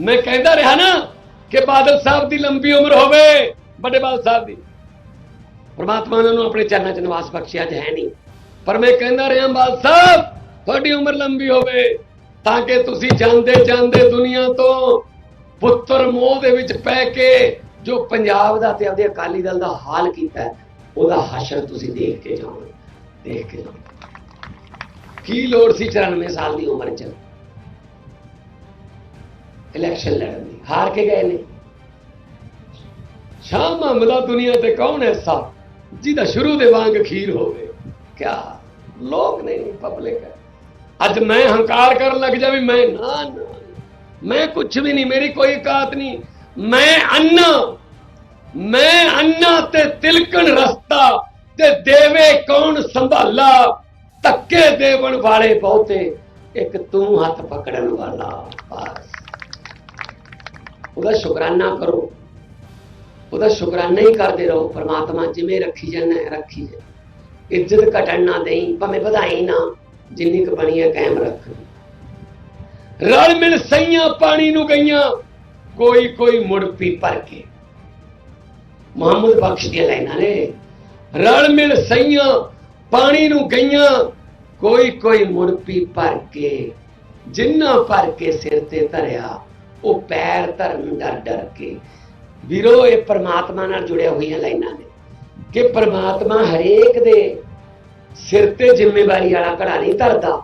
ਮੈਂ ਕਹਿੰਦਾ ਰਿਹਾ ਨਾ ਕਿ ਬਾਦਲ ਸਾਹਿਬ ਦੀ ਲੰਬੀ ਉਮਰ ਹੋਵੇ, ਵੱਡੇ ਬਾਦਲ ਸਾਹਿਬ ਦੀ। ਪਰਮਾਤਮਾ ਨੇ ਉਹਨੂੰ ਆਪਣੇ ਚਰਨਾਂ 'ਚ ਨਿਵਾਸ ਬਖਸ਼ਿਆ ਅੱਜ ਹੈ ਨਹੀਂ। ਪਰ ਮੈਂ ਕਹਿੰਦਾ ਰਿਹਾ, ਬਾਦਲ ਸਾਹਿਬ, ਤੁਹਾਡੀ ਉਮਰ ਲੰਬੀ ਹੋਵੇ, ਤਾਂ ਕਿ ਤੁਸੀਂ ਜਾਂਦੇ ਜਾਂਦੇ ਦੁਨੀਆ ਤੋਂ ਪੁੱਤਰ ਮੋਹ ਦੇ ਵਿੱਚ ਪੈ ਕੇ ਜੋ ਪੰਜਾਬ ਦਾ ਤੇ ਆਪਦੇ ਅਕਾਲੀ ਦਲ ਦਾ ਹਾਲ ਕੀਤਾ ਉਹਦਾ ਹਸ਼ਰ ਤੁਸੀਂ ਦੇਖ ਕੇ ਜਾਓ ਦੇਖ ਕੇ ਜਾਓ ਕੀ ਲੋੜ ਸੀ 94 ਸਾਲ ਦੀ ਉਮਰ 'ਚ? ਇਲੈਕਸ਼ਨ ਲੜਨ ਦੀ, ਹਾਰ ਕੇ ਗਏ ਨੇ। ਸ਼ਾਹ ਮਾਮਲਾ ਦੁਨੀਆ ਤੇ ਕੌਣ ਐਸਾ ਜਿਹਦਾ ਸ਼ੁਰੂ ਦੇ ਵਾਂਗ ਖੀਰ ਹੋਵੇ। ਕਿਆ ਲੋਕ ਨਹੀਂ ਪਬਲਿਕ ਹੈ। ਅੱਜ ਮੈਂ ਹੰਕਾਰ ਕਰਨ ਲੱਗ ਜਾ ਵੀ ਮੈਂ ਨਾ ਨਾ। ਮੈਂ ਕੁਝ ਵੀ ਨਹੀਂ, ਮੇਰੀ ਕੋਈ ਔਕਾਤ ਨਹੀਂ। ਮੈਂ ਅੰਨਾ ਮੈਂ ਅੰਨਾ ਤੇ ਤਿਲਕਣ ਰਸਤਾ ਤੇ ਦੇਵੇ ਕੌਣ ਸੰਭਾਲਾ? ਧੱਕੇ ਦੇਵਣ ਵਾਲੇ ਬਹੁਤੇ, ਇੱਕ ਤੂੰ ਹੱਥ ਪਕੜਨ ਵਾਲਾ, ਬਸ। ਉਹਦਾ ਸ਼ੁਕਰਾਨਾ ਕਰੋ। ਉਹਦਾ ਸ਼ੁਕਰਾਨਾ ਹੀ ਕਰਦੇ ਰਹੋ, ਪ੍ਰਮਾਤਮਾ ਜਿਵੇਂ ਰੱਖੀ ਜਾਂਦਾ ਰੱਖੀ ਹੈ। ਇੱਜ਼ਤ ਘਟਣ ਨਾ ਦੇਈ, ਭਾਵੇਂ ਵਧਾਈ ਨਾ, ਜਿੰਨੀ ਕੁ ਬਣੀ ਹੈ ਕਾਇਮ ਰੱਖ। ਰਲ ਮਿਲ ਸਈਆਂ ਪਾਣੀ ਨੂੰ ਗਈਆਂ ਕੋਈ ਕੋਈ ਮੁੜ ਪੀ ਭਰ ਕੇ। ਮੁਹੰਮਦ ਬਖਸ਼ ਦੀਆਂ ਲਾਈਨਾਂ ਨੇ। ਰਲ ਮਿਲ ਸਈਆਂ ਪਾਣੀ ਨੂੰ ਗਈਆਂ ਕੋਈ ਕੋਈ ਮੁੜ ਪੀ ਭਰ ਕੇ। ਜਿੰਨਾ ਭਰ ਕੇ ਸਿਰ ਤੇ ਧਰਿਆ ਉਹ ਪੈਰ ਧਰਨ ਡਰ ਡਰ ਕੇ। ਵੀਰੋ, ਇਹ ਪ੍ਰਮਾਤਮਾ ਨਾਲ ਜੁੜਿਆ ਹੋਈਆਂ ਲਾਈਨਾਂ ਨੇ ਕਿ ਪ੍ਰਮਾਤਮਾ ਹਰੇਕ ਦੇ ਸਿਰ ਤੇ ਜ਼ਿੰਮੇਵਾਰੀ ਵਾਲਾ ਘੜਾ ਨਹੀਂ ਧਰਦਾ।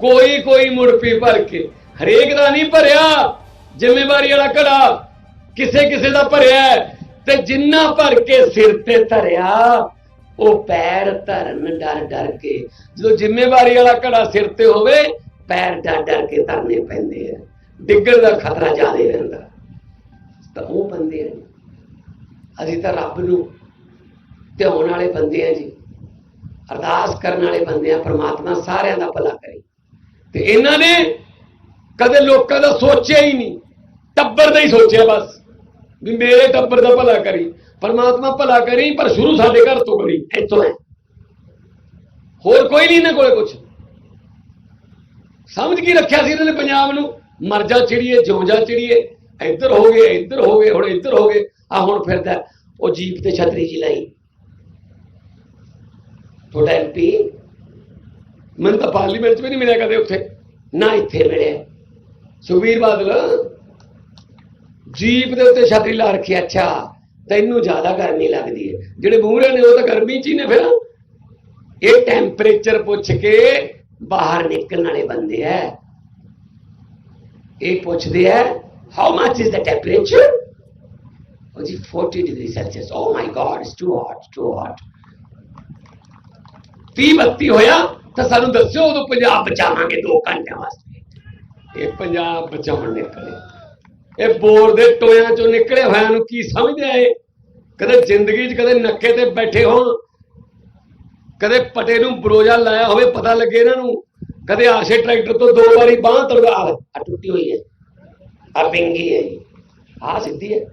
ਕੋਈ ਕੋਈ ਮੁੜ ਭਰ ਕੇ। ਹਰੇਕ ਦਾ ਨਹੀਂ ਭਰਿਆ। ਜ਼ਿੰਮੇਵਾਰੀ ਵਾਲਾ ਘੜਾ ਕਿਸੇ ਕਿਸੇ ਦਾ ਭਰਿਆ ਤੇ ਜਿੰਨਾ ਭਰ ਕੇ ਸਿਰ ਤੇ ਧਰਿਆ, ਉਹ ਪੈਰ ਧਰਨ ਡਰ ਡਰ ਕੇ। ਜਦੋਂ ਜ਼ਿੰਮੇਵਾਰੀ ਵਾਲਾ ਘੜਾ ਸਿਰ ਤੇ ਹੋਵੇ, ਪੈਰ ਡਰ ਡਰ ਕੇ ਧਰਨੇ ਪੈਂਦੇ ਆ। ਡਿੱਗਣ ਦਾ ਖਤਰਾ ਜ਼ਿਆਦਾ ਰਹਿੰਦਾ। ਤਾਂ ਉਹ ਬੰਦੇ ਆ ਅਸੀਂ ਤਾਂ ਰੱਬ ਨੂੰ ਧਿਆਉਣ ਵਾਲੇ ਬੰਦੇ ਆ ਜੀ। ਅਰਦਾਸ ਕਰਨ ਵਾਲੇ ਬੰਦੇ ਆ, ਪ੍ਰਮਾਤਮਾ ਸਾਰਿਆਂ ਦਾ ਭਲਾ ਕਰੇ। ਤੇ ਇਹਨਾਂ ਨੇ ਕਦੇ ਲੋਕਾਂ ਦਾ ਸੋਚਿਆ ਹੀ ਨਹੀਂ। ਟੱਬਰ ਦਾ ਹੀ ਸੋਚਿਆ ਬਸ, ਵੀ ਮੇਰੇ ਟੱਬਰ ਦਾ ਭਲਾ ਕਰੀ। ਪਰਮਾਤਮਾ ਭਲਾ ਕਰੀ, ਪਰ ਸ਼ੁਰੂ ਸਾਡੇ ਘਰ ਤੋਂ ਕਰੀ। ਇੱਥੋਂ ਹੈ। ਹੋਰ ਕੋਈ ਨਹੀਂ ਇਹਨਾਂ ਕੋਲੇ ਕੁਝ ਸਮਝ ਕੀ ਰੱਖਿਆ ਸੀ ਇਹਨਾਂ ਨੇ ਪੰਜਾਬ ਨੂੰ? ਮਰ ਜਾ ਚਿੜੀਏ ਜਿਉਂ ਜਾ ਚਿੜੀਏ। ਇੱਧਰ ਹੋ ਗਏ, ਇੱਧਰ ਹੋ ਗਏ, ਹੁਣ ਇੱਧਰ ਹੋ ਗਏ। ਆ ਹੁਣ ਫਿਰਦਾ ਉਹ ਜੀਪ ਤੇ ਛਤਰੀ ਜੀ ਲਈ। ਤੁਹਾਡਾ ਐਮਪੀ ਮੈਨੂੰ ਤਾਂ ਪਾਰਲੀਮੈਂਟ 'ਚ ਵੀ ਨਹੀਂ ਮਿਲਿਆ ਕਦੇ ਉੱਥੇ। ਨਾ ਇੱਥੇ ਮਿਲਿਆ। ਸੁਖਬੀਰ ਬਾਦਲ, ਜੀਪ ਦੇ ਉੱਤੇ ਛਤਰੀ ਲਾ ਰੱਖੀ ਅੱਛਾ, ਤੈਨੂੰ ਜ਼ਿਆਦਾ ਗਰਮੀ ਲੱਗਦੀ ਹੈ। ਜਿਹੜੇ ਮੂਹਰੇ ਨੇ, ਉਹ ਤਾਂ ਗਰਮੀ 'ਚ ਹੀ ਨੇ ਫਿਰ। ਇਹ ਟੈਂਪਰੇਚਰ ਪੁੱਛ ਕੇ ਬਾਹਰ ਨਿਕਲਣ ਵਾਲੇ ਬੰਦੇ ਐ ਇਹ ਪੁੱਛਦੇ ਐ how much is the temperature ਉਹ ਜੀ 40 degree Celsius oh my God it's too hot too hot 30 32 ਹੋਇਆ ਤਾਂ ਸਾਨੂੰ ਦੱਸਿਓ ਉਦੋਂ ਪੰਜਾਬ ਬਚਾਵਾਂਗੇ 2 ਘੰਟਿਆਂ ਵਾਸਤੇ। ਇਹ ਪੰਜਾਬ ਬਚਾਉਣ ਨਿਕਲੇ। ਇਹ ਬੋਰ ਦੇ ਟੋਇਆਂ ਚੋਂ ਨਿਕਲੇ ਹੋਇਆਂ ਨੂੰ ਕੀ ਸਮਝਦੇ ਆ ਕਦੇ ਜ਼ਿੰਦਗੀ 'ਚ ਕਦੇ ਨੱਕੇ ਤੇ ਬੈਠੇ ਹੋਣ, ਕਦੇ ਪਟੇ ਨੂੰ ਬਰੋਜਾ ਲਾਇਆ ਹੋਵੇ, ਪਤਾ ਲੱਗੇ ਇਹਨਾਂ ਨੂੰ ਕਦੇ ਆਸ਼ੇ ਟਰੈਕਟਰ ਤੋਂ ਦੋ ਵਾਰੀ ਬਾਹ ਤੜਵਾ ਆ ਟੁੱਟੀ ਹੋਈ ਹੈ। ਆ ਪਿੰਗੀ ਹੈ। ਆ ਸਿੱਧੀ ਹੈ।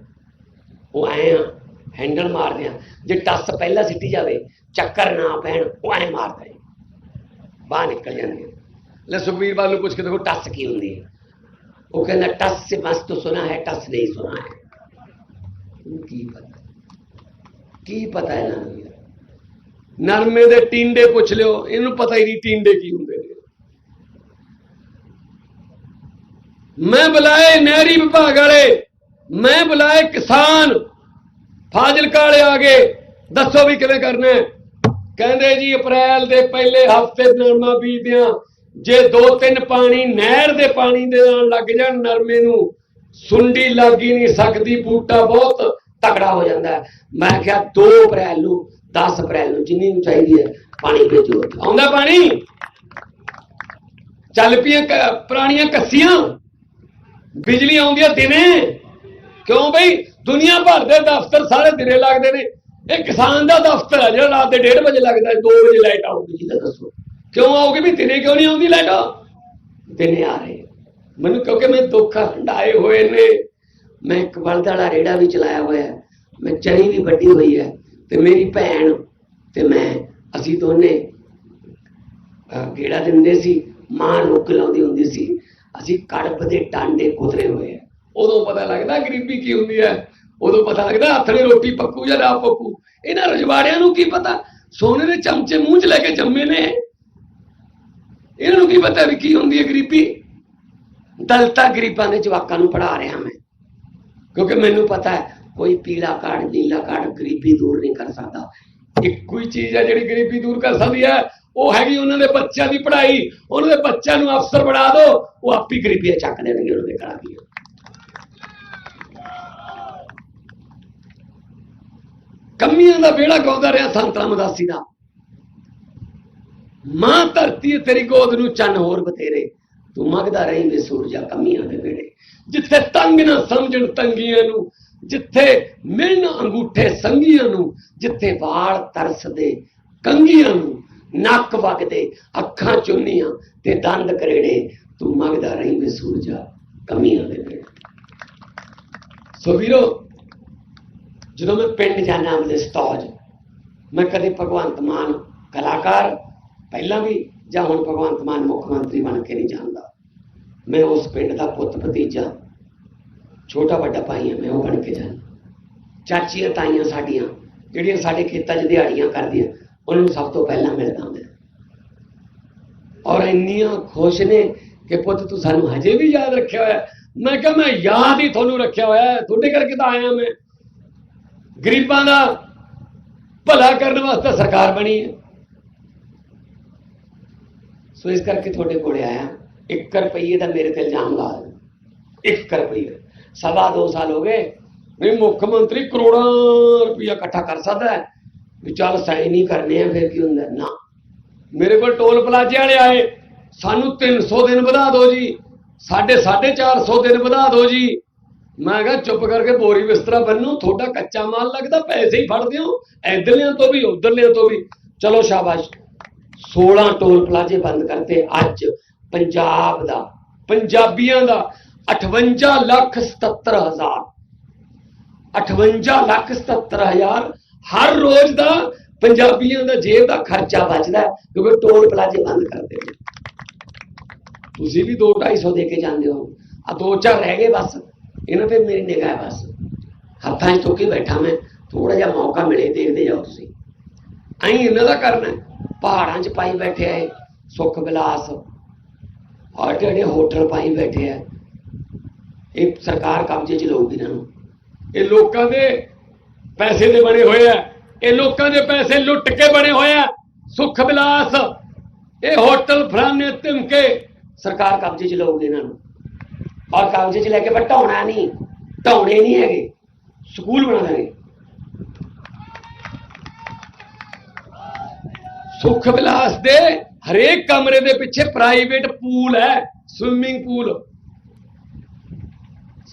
ਉਹ ਐ ਆ ਹੈਂਡਲ ਮਾਰਦੇ ਆ। ਜੇ ਟੱਸ ਪਹਿਲਾਂ ਸਿੱਟੀ ਜਾਵੇ, ਚੱਕਰ ਨਾ ਪੈਣ, ਉਹ ਐ ਮਾਰਦਾ ਹੈ। ਬਾਹਰ ਨਿਕਲ ਜਾਂਦੀ ਹੈ। ਲੈ ਸੁਖਬੀਰ ਬਾਲ ਨੂੰ ਪੁੱਛ ਕੇ ਦੇਖੋ, ਟੱਸ ਕੀ ਹੁੰਦੀ ਹੈ? ਉਹ ਕਹਿੰਦਾ, ਟੱਸ ਸੇ ਤੋਂ ਸੁਨਾ ਹੈ, ਟੱਸ ਨਹੀਂ ਸੁਣਾ ਹੈ। ਕੀ ਪਤਾ? ਕੀ ਪਤਾ ਹੈ ਨਾ ਨਰਮੇ ਦੇ ਟਿੰਡੇ ਪੁੱਛ ਲਿਓ, ਇਹਨੂੰ ਪਤਾ ਹੀ ਨਹੀਂ ਟਿੰਡੇ ਕੀ ਹੁੰਦੇ ਨੇ। ਮੈਂ ਬੁਲਾਏ ਨਹਿਰੀ ਵਿਭਾਗ ਵਾਲੇ, ਮੈਂ ਬੁਲਾਏ ਕਿਸਾਨ। ਫਾਜ਼ਿਲਕਾ ਵਾਲੇ ਆ ਗਏ, ਦੱਸੋ ਵੀ ਕਿਵੇਂ ਕਰਨਾ ਕਹਿੰਦੇ ਜੀ, ਅਪ੍ਰੈਲ ਦੇ ਪਹਿਲੇ ਹਫ਼ਤੇ ਨਰਮਾ ਬੀਜਦਿਆਂ, ਜੇ ਦੋ ਤਿੰਨ ਪਾਣੀ ਨਹਿਰ ਦੇ ਪਾਣੀ ਦੇ ਨਾਲ ਲੱਗ ਜਾਣ ਨਰਮੇ ਨੂੰ, ਸੁੰਡੀ ਲੱਗ ਹੀ ਨਹੀਂ ਸਕਦੀ, ਬੂਟਾ ਬਹੁਤ ਤਕੜਾ ਹੋ ਜਾਂਦਾ ਮੈਂ ਕਿਹਾ 2 ਅਪ੍ਰੈਲ ਨੂੰ 10 ਅਪ੍ਰੈਲ ਨੂੰ ਜਿੰਨੀ ਨੂੰ ਚਾਹੀਦੀ ਹੈ, ਪਾਣੀ ਭੇਜੋ। ਆਉਂਦਾ ਪਾਣੀ? ਚੱਲ ਪਈਆਂ ਪੁਰਾਣੀਆਂ ਕੱਸੀਆਂ? ਬਿਜਲੀ ਆਉਂਦੀ ਆ ਦਿਨੇ। ਕਿਉਂ ਬਈ? ਦੁਨੀਆ ਭਰ ਦੇ ਦਫ਼ਤਰ ਸਾਰੇ ਦਿਨੇ ਲੱਗਦੇ ਨੇ। ਇਹ ਕਿਸਾਨ ਦਾ ਦਫ਼ਤਰ ਆ ਜਿਹੜਾ ਰਾਤ ਦੇ 1:30 ਵਜੇ ਲੱਗਦਾ 2 ਵਜੇ ਲਾਈਟ ਆਊਗੀ ਜੀ ਦੱਸੋ। ਕਿਉਂ ਆਊਗੀ ਵੀ ਦਿਨੇ ਕਿਉਂ ਨਹੀਂ ਆਉਂਦੀ ਲਾਈਟ? ਦਿਨੇ ਆ ਰਹੇ। ਮੈਨੂੰ ਕਿਉਂਕਿ ਮੈਂ ਦੁੱਖ ਹੰਡਾਏ ਹੋਏ ਨੇ। ਮੈਂ ਇੱਕ ਬਲਦ ਵਾਲਾ ਰੇੜਾ ਵੀ ਚਲਾਇਆ ਹੋਇਆ ਮੈਂ ਚਣੀ ਵੀ ਵੱਡੀ ਹੋਈ ਹੈ ਤੇ ਮੇਰੀ ਭੈਣ ਤੇ ਮੈਂ, ਅਸੀਂ ਦੋਨੇ ਗੇੜਾ ਦਿੰਦੇ ਸੀ, ਮਾਂ ਲੁੱਕ ਲਾਉਂਦੀ ਹੁੰਦੀ ਸੀ। ਅਸੀਂ ਕੜਪ ਦੇ ਟਾਂਡੇ ਕੁਤਰੇ ਹੋਏ ਆ। ਉਦੋਂ ਪਤਾ ਲੱਗਦਾ ਗਰੀਬੀ ਕੀ ਹੁੰਦੀ ਹੈ? ਉਦੋਂ ਪਤਾ ਲੱਗਦਾ ਹੱਥ ਰੋਟੀ ਪੱਕੂ ਜਾਂ ਨਾ ਪੱਕੂ। ਇਹਨਾਂ ਰਜਵਾੜਿਆਂ ਨੂੰ ਕੀ ਪਤਾ? ਸੋਨੇ ਦੇ ਚਮਚੇ ਮੂੰਹ 'ਚ ਲੈ ਕੇ ਜੰਮੇ ਨੇ। ਇਹਨਾਂ ਨੂੰ ਕੀ ਪਤਾ ਵੀ ਕੀ ਹੁੰਦੀ ਹੈ ਗਰੀਬੀ? ਦਲਤਾ ਗਰੀਬਾਂ ਦੇ ਜਵਾਕਾਂ ਨੂੰ ਪੜਾ ਰਿਹਾ ਮੈਂ। ਕਿਉਂਕਿ ਮੈਨੂੰ ਪਤਾ ਹੈ, ਕੋਈ ਪੀਲਾ ਕਾਰਡ, ਨੀਲਾ ਕਾਰਡ ਗਰੀਬੀ ਦੂਰ ਨਹੀਂ ਕਰ ਸਕਦਾ। ਇੱਕੋ ਹੀ ਚੀਜ਼ ਹੈ ਜਿਹੜੀ ਗਰੀਬੀ ਦੂਰ ਕਰ ਸਕਦੀ ਹੈ। ਉਹ ਹੈਗੀ ਉਹਨਾਂ ਦੇ ਬੱਚਿਆਂ ਦੀ ਪੜ੍ਹਾਈ। ਉਹਨਾਂ ਦੇ ਬੱਚਿਆਂ ਨੂੰ ਅਫਸਰ ਬਣਾ ਦਿਓ ਉਹ ਆਪੀ ਗਰੀਬੀਆਂ ਚੱਕ ਦੇਣਗੇ, ਉਹਨਾਂ ਦੇ ਘਰਾਂ ਦੀਆਂ ਕਮੀਆਂ ਦਾ ਵਿਹੜਾ ਗਾਉਂਦਾ ਰਿਹਾ ਸੰਤ ਰਾਮਦਾਸੀ ਦਾ। ਮਾਂ ਧਰਤੀ ਤੇਰੀ ਗੋਦ ਨੂੰ ਚੰਨ ਹੋਰ ਬਤੇਰੇ ਤੂੰ ਮੰਗਦਾ ਰਹੀਂ ਵੇ ਸੂਰਜਾ ਕਮੀਆਂ ਦੇ ਵੇੜੇ ਜਿੱਥੇ ਤੰਗ ਨਾ ਸਮਝਣ ਤੰਗੀਆਂ ਨੂੰ, ਜਿੱਥੇ ਮਿਲਣ ਅੰਗੂਠੇ ਸੰਗੀਆਂ ਨੂੰ, ਜਿੱਥੇ ਵਾਲ ਤਰਸਦੇ ਕੰਗੀਆਂ ਨੂੰ ਨੱਕ ਵਗਦੇ ਅੱਖਾਂ ਚੁੰਨੀਆਂ ਤੇ ਦੰਦ ਕਰੇੜੇ, ਤੂੰ ਮੰਗਦਾ ਰਹੀ ਵੇ ਸੂਰਜਾ, ਕਮੀਆਂ ਦੇ ਵੇੜੇ ਸੋ ਵੀਰੋ, ਜਦੋਂ ਮੈਂ ਪਿੰਡ ਜਾਣਾ ਆਪਣੇ ਸਟਾਜ ਮੈਂ ਕਦੇ ਭਗਵੰਤ ਮਾਨ ਕਲਾਕਾਰ, ਪਹਿਲਾਂ ਵੀ ਜਾਂ ਹੁਣ ਭਗਵੰਤ ਮਾਨ ਮੁੱਖ ਮੰਤਰੀ ਬਣ ਕੇ ਨਹੀਂ ਜਾਂਦਾ। ਮੈਂ ਉਸ ਪਿੰਡ ਦਾ ਪੁੱਤ ਭਤੀਜਾ, ਛੋਟਾ ਵੱਡਾ ਭਾਈ ਹਾਂ ਮੈਂ ਉਹ ਬਣ ਕੇ ਜਾਣਾ ਚਾਚੀਆਂ ਤਾਈਆਂ ਸਾਡੀਆਂ, ਜਿਹੜੀਆਂ ਸਾਡੇ ਖੇਤਾਂ 'ਚ ਦਿਹਾੜੀਆਂ ਕਰਦੀਆਂ ਉਹਨਾਂ ਨੂੰ ਸਭ ਤੋਂ ਪਹਿਲਾਂ ਮਿਲਦਾ ਮੈਂ ਔਰ ਇੰਨੀਆਂ ਖੁਸ਼ ਨੇ ਕਿ ਪੁੱਤ ਤੂੰ ਸਾਨੂੰ ਹਜੇ ਵੀ ਯਾਦ ਰੱਖਿਆ ਹੋਇਆ ਮੈਂ ਕਿਹਾ ਮੈਂ ਯਾਦ ਹੀ ਤੁਹਾਨੂੰ ਰੱਖਿਆ ਹੋਇਆ ਹੈ, ਤੁਹਾਡੇ ਕਰਕੇ ਤਾਂ ਆਇਆ ਮੈਂ। ਗਰੀਬਾਂ ਦਾ ਭਲਾ ਕਰਨ ਵਾਸਤੇ ਸਰਕਾਰ ਬਣੀ ਹੈ। ਸੋ ਇਸ ਕਰਕੇ ਤੁਹਾਡੇ ਕੋਲੇ ਆਇਆ। 1 ਰੁਪਈਏ ਦਾ ਮੇਰੇ ਤੇ ਇਲਜ਼ਾਮ ਲਾ ਦੇ 1 ਰੁਪਈਏ। ਸਵਾ ਦੋ ਸਾਲ ਹੋ ਗਏ। ਵੀ ਮੁੱਖ ਮੰਤਰੀ ਕਰੋੜਾਂ ਰੁਪਈਆ ਇਕੱਠਾ ਕਰ ਸਕਦਾ ਹੈ। ਵੀ ਚੱਲ ਸਾਈਨ ਹੀ ਕਰਨੇ ਆ, ਫਿਰ ਕੀ ਹੁੰਦਾ? ਨਾ। ਮੇਰੇ ਕੋਲ ਟੋਲ ਪਲਾਜ਼ੇ ਵਾਲੇ ਆਏ, ਸਾਨੂੰ 300 ਦਿਨ ਵਧਾ ਦਿਓ ਜੀ। ਸਾਡੇ 450 ਦਿਨ ਵਧਾ ਦਿਓ ਜੀ। ਮੈਂ ਕਿਹਾ, ਚੁੱਪ ਕਰਕੇ ਬੋਰੀ ਬਿਸਤਰਾ ਬੰਨੋ ਤੁਹਾਡਾ ਕੱਚਾ ਮਾਲ ਲੱਗਦਾ, ਪੈਸੇ ਹੀ ਫੜਦੇ ਹੋ ਇਧਰਲਿਆਂ ਤੋਂ ਵੀ, ਉਧਰਲਿਆਂ ਤੋਂ ਵੀ। ਚਲੋ ਸ਼ਾਬਾਸ਼। 16 ਟੋਲ ਪਲਾਜ਼ੇ ਬੰਦ ਕਰਤੇ ਅੱਜ, ਪੰਜਾਬ ਦਾ, ਪੰਜਾਬੀਆਂ ਦਾ 58 ਲੱਖ 77 ਹਜ਼ਾਰ। 58 ਲੱਖ 77 ਹਜ਼ਾਰ ਹਰ ਰੋਜ਼ ਦਾ ਪੰਜਾਬੀਆਂ ਦਾ ਜੇਬ ਦਾ ਖਰਚਾ ਬਚਦਾ ਕਿਉਂਕਿ ਟੋਲ ਪਲਾਜ਼ੇ ਬੰਦ ਕਰਦੇ ਨੇ। ਤੁਸੀਂ ਵੀ 2 250 ਦੇ ਕੇ ਜਾਂਦੇ ਹੋ। ਆ ਦੋ ਚਾਰ ਰਹਿ ਗਏ ਬਸ। ਇਹਨਾਂ ਤੇ ਮੇਰੀ ਨਿਗਾਹ ਬਸ। ਹੱਥਾਂ 'ਚ ਚੁੱਕ ਬੈਠਾ ਮੈਂ। ਥੋੜਾ ਜਿਹਾ ਮੌਕਾ ਮਿਲੇ, ਦੇਖਦੇ ਜਾਓ ਤੁਸੀਂ। ਐਂ ਇਹਨਾਂ ਦਾ ਕਰਨਾ ਪਹਾੜਾਂ 'ਚ ਪਾਈ ਬੈਠੇ ਆ ਸੁੱਖ ਵਿਲਾਸ ਔਰ ਜਿਹੜੇ ਹੋਟਲ ਪਾਈ ਬੈਠੇ ਆ। ਇਹ ਸਰਕਾਰ ਕਬਜ਼ੇ 'ਚ ਲਊਗੀ ਇਹਨਾਂ ਨੂੰ। ਇਹ ਲੋਕਾਂ ਦੇ ਪੈਸੇ ਦੇ ਬਣੇ ਹੋਏ ਆ। ਇਹ ਲੋਕਾਂ ਦੇ ਪੈਸੇ ਲੁੱਟ ਕੇ ਬਣੇ ਹੋਏ ਆ। ਸੁੱਖ ਵਿਲਾਸ ਇਹ ਹੋਟਲ ਫਲਾਣੇ ਧਮਕੇ। ਸਰਕਾਰ ਕਬਜ਼ੇ 'ਚ ਲਊਗੀ ਇਹਨਾਂ ਨੂੰ। ਔਰ ਕਬਜ਼ੇ 'ਚ ਲੈ ਕੇ ਪਰ ਢਾਉਣਾ ਨਹੀਂ। ਢਾਉਣੇ ਨਹੀਂ ਹੈਗੇ। ਸਕੂਲ ਬਣਾ ਦੇਣਗੇ। ਸੁੱਖ ਵਿਲਾਸ ਦੇ ਹਰੇਕ ਕਮਰੇ ਦੇ ਪਿੱਛੇ ਪ੍ਰਾਈਵੇਟ ਪੂਲ ਹੈ ਸਵਿਮਿੰਗ ਪੂਲ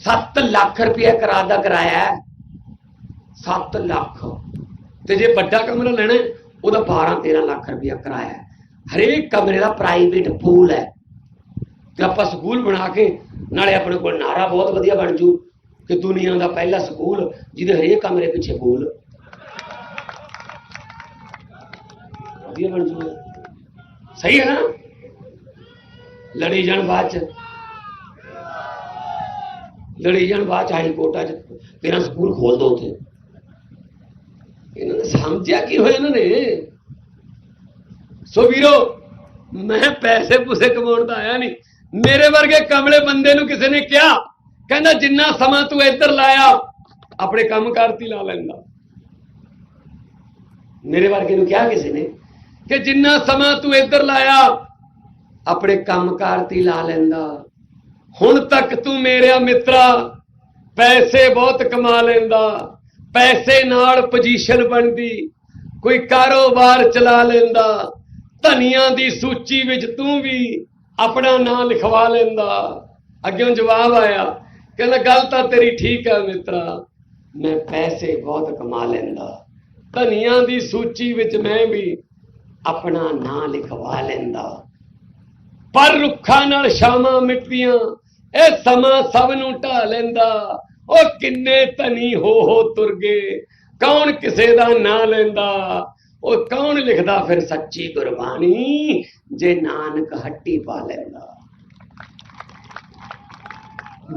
7 ਲੱਖ ਰੁਪਏ ਕਰਾ ਦਾ ਕਰਾਇਆ। ਹੈ 7 ਲੱਖ। ਤੇ ਜੇ ਵੱਡਾ ਕਮਰਾ ਲੈਣਾ ਉਹਦਾ 12 13 ਲੱਖ ਰੁਪਇਆ ਕਿਰਾਇਆ ਹੈ। ਹਰੇਕ ਕਮਰੇ ਦਾ ਪ੍ਰਾਈਵੇਟ ਪੂਲ ਹੈ। ਤੇ ਆਪਾਂ ਸਕੂਲ ਬਣਾ ਕੇ ਨਾਲੇ ਆਪਣੇ ਕੋਲ ਨਾਰਾ ਬਹੁਤ ਵਧੀਆ ਬਣ ਜੂ ਕਿ ਦੁਨੀਆ ਦਾ ਪਹਿਲਾ ਸਕੂਲ ਜਿਹਦੇ ਹਰੇਕ ਕਮਰੇ ਪਿੱਛੇ ਪੂਲ ਵਧੀਆ ਬਣ ਜੂ। ਸਹੀ ਹੈ ਨਾ? ਲੜੀ ਜਾਣ ਬਾਅਦ ਚ। ਲੜੀ ਜਾਣ ਬਾਅਦ ਚ ਹਾਈ ਕੋਰਟਾਂ ਚ ਤੇਰਾ ਸਕੂਲ ਖੋਲ ਦੋ ਉੱਥੇ। ਇਹਨਾਂ ਨੇ ਸਮਝਿਆ ਕੀ ਹੋਇਆ ਇਹਨਾਂ ਨੇ ਸੋ ਵੀਰੋ ਮੈਂ ਪੈਸੇ ਪੂਸੇ ਕਮਾਉਣ ਦਾ ਆਇਆ ਨਹੀਂ ਮੇਰੇ ਵਰਗੇ ਕਮਲੇ ਬੰਦੇ ਨੂੰ ਕਿਸੇ ਨੇ ਕਿਹਾ ਕਹਿੰਦਾ ਜਿੰਨਾ ਸਮਾਂ ਤੂੰ ਇੱਧਰ ਲਾਇਆ ਆਪਣੇ ਕੰਮ ਕਰਤੀ ਲਾ ਲੈਂਦਾ ਮੇਰੇ ਵਰਗੇ ਨੂੰ ਕਿਹਾ ਕਿਸੇ ਨੇ ਕਿ ਜਿੰਨਾ ਸਮਾਂ ਤੂੰ ਇੱਧਰ ਲਾਇਆ ਆਪਣੇ ਕੰਮ ਕਰਤੀ ਲਾ ਲੈਂਦਾ ਹੁਣ ਤੱਕ ਤੂੰ ਮੇਰਾ ਮਿੱਤਰਾ ਪੈਸੇ ਬਹੁਤ ਕਮਾ ਲੈਂਦਾ ਪੈਸੇ ਨਾਲ ਪੋਜੀਸ਼ਨ ਬਣਦੀ, ਕੋਈ ਕਾਰੋਬਾਰ ਚਲਾ ਲੈਂਦਾ, ਧਨੀਆਂ ਦੀ ਸੂਚੀ ਵਿੱਚ ਤੂੰ ਵੀ ਆਪਣਾ ਨਾਂ ਲਿਖਵਾ ਲੈਂਦਾ। ਅੱਗਿਓਂ ਜਵਾਬ ਆਇਆ, ਕਹਿੰਦਾ, ਗੱਲ ਤਾਂ ਤੇਰੀ ਠੀਕ ਹੈ ਮਿੱਤਰਾ, ਮੈਂ ਪੈਸੇ ਬਹੁਤ ਕਮਾ ਲੈਂਦਾ। ਧਨੀਆਂ ਦੀ ਸੂਚੀ ਵਿੱਚ ਮੈਂ ਵੀ ਆਪਣਾ ਨਾਂ ਲਿਖਵਾ ਲੈਂਦਾ। ਪਰ ਰੁੱਖਾਂ ਨਾਲ ਸ਼ਾਮਾਂ ਮਿਟਦੀਆਂ ਇਹ ਸਮਾਂ ਸਭ ਨੂੰ ਢਾ ਲੈਂਦਾ। ਉਹ ਕਿੰਨੇ ਧਨੀ ਹੋ ਹੋ ਤੁਰ ਗਏ? ਕੌਣ ਕਿਸੇ ਦਾ ਨਾਂ ਲੈਂਦਾ? ਉਹ ਕੌਣ ਲਿਖਦਾ ਫਿਰ ਸੱਚੀ ਗੁਰਬਾਣੀ? ਜੇ ਨਾਨਕ ਹੱਟੀ ਪਾ ਲੈਂਦਾ।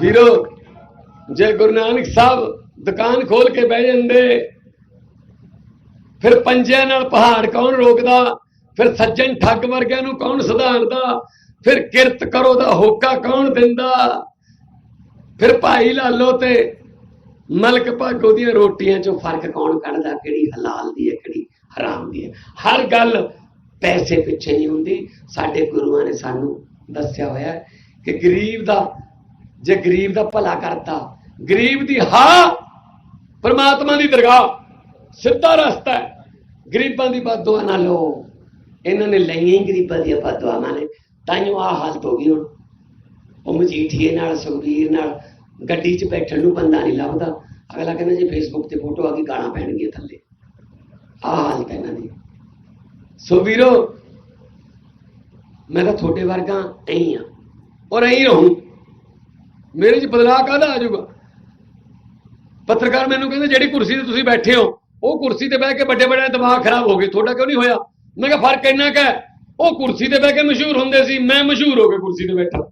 ਵੀਰੋ, ਜੇ ਗੁਰੂ ਨਾਨਕ ਸਾਹਿਬ ਦੁਕਾਨ ਖੋਲ ਕੇ ਬਹਿ ਜਾਂਦੇ, ਫਿਰ ਪੰਜਿਆਂ ਨਾਲ ਪਹਾੜ ਕੌਣ ਰੋਕਦਾ? ਫਿਰ ਸੱਜਣ ਠੱਗ ਵਰਗਿਆਂ ਨੂੰ ਕੌਣ ਸੁਧਾਰਦਾ? ਫਿਰ ਕਿਰਤ ਕਰੋ ਦਾ ਹੋਕਾ ਕੌਣ ਦਿੰਦਾ? ਫਿਰ ਭਾਈ ਲਾਲੋ ਤੇ ਮਲਕ ਭਾਗੋ ਦੀਆਂ ਰੋਟੀਆਂ ਚੋਂ ਫ਼ਰਕ ਕੌਣ ਕੱਢਦਾ? ਕਿਹੜੀ ਹਲਾਲ ਦੀ ਹੈ, ਕਿਹੜੀ ਹਰਾਮ ਦੀ ਹੈ? ਹਰ ਗੱਲ ਪੈਸੇ ਪਿੱਛੇ ਨਹੀਂ ਹੁੰਦੀ। ਸਾਡੇ ਗੁਰੂਆਂ ਨੇ ਸਾਨੂੰ ਦੱਸਿਆ ਹੋਇਆ ਕਿ ਗਰੀਬ ਦਾ, ਜੇ ਗਰੀਬ ਦਾ ਭਲਾ ਕਰਤਾ, ਗਰੀਬ ਦੀ ਹਾਂ ਪਰਮਾਤਮਾ ਦੀ ਦਰਗਾਹ, ਸਿੱਧਾ ਰਸਤਾ ਹੈ। ਗਰੀਬਾਂ ਦੀ ਬਦਦੁਆ ਨਾ ਲਓ। ਇਹਨਾਂ ਨੇ ਲਈਆਂ ਹੀ ਗਰੀਬਾਂ ਦੀਆਂ ਬਦਦੁਆਵਾਂ ਨੇ। ਤਾਂ ਤਾਈਓ ਆ ਹਾਲਤ ਹੋ ਗਈ ਹੁਣ। ਉਹ ਮਜੀਠੀਏ ਨਾਲ, ਸੁਖਬੀਰ ਨਾਲ, ਗੱਡੀ 'ਚ ਬੈਠਣ ਨੂੰ ਬੰਦਾ ਨਹੀਂ ਲੱਭਦਾ। ਅਗਲਾ ਕਹਿੰਦਾ ਜੇ ਫੇਸਬੁੱਕ ਤੇ ਫੋਟੋ ਆ ਗਈ, ਗਾਣਾ ਪੈਣਗੀਆਂ ਥੱਲੇ। ਆਹ ਹਾਲਤ ਹੈ ਇਹਨਾਂ ਦੀ। ਸੋ ਵੀਰੋ, ਮੈਂ ਤਾਂ ਤੁਹਾਡੇ ਵਰਗਾ ਐਂ ਆ। ਔਰ ਐਂ ਰਹੂੰ। ਮੇਰੇ 'ਚ ਬਦਲਾਅ ਕਾਹਦਾ ਆ ਜਾਊਗਾ? ਪੱਤਰਕਾਰ ਮੈਨੂੰ ਕਹਿੰਦੇ, ਜਿਹੜੀ ਕੁਰਸੀ ਤੇ ਤੁਸੀਂ ਬੈਠੇ ਹੋ, ਉਹ ਕੁਰਸੀ ਤੇ ਬਹਿ ਕੇ ਵੱਡੇ ਵੱਡੇ ਦਿਮਾਗ ਖਰਾਬ ਹੋ ਗਏ। ਤੁਹਾਡਾ ਕਿਉਂ ਨਹੀਂ ਹੋਇਆ? ਮੈਂ ਕਿਹਾ, ਫ਼ਰਕ ਇੰਨਾ ਕੁ ਉਹ ਕੁਰਸੀ ਤੇ ਬਹਿ ਕੇ ਮਸ਼ਹੂਰ ਹੁੰਦੇ ਸੀ, ਮੈਂ ਮਸ਼ਹੂਰ ਹੋ ਕੇ ਕੁਰਸੀ ਤੇ ਬੈਠਾ।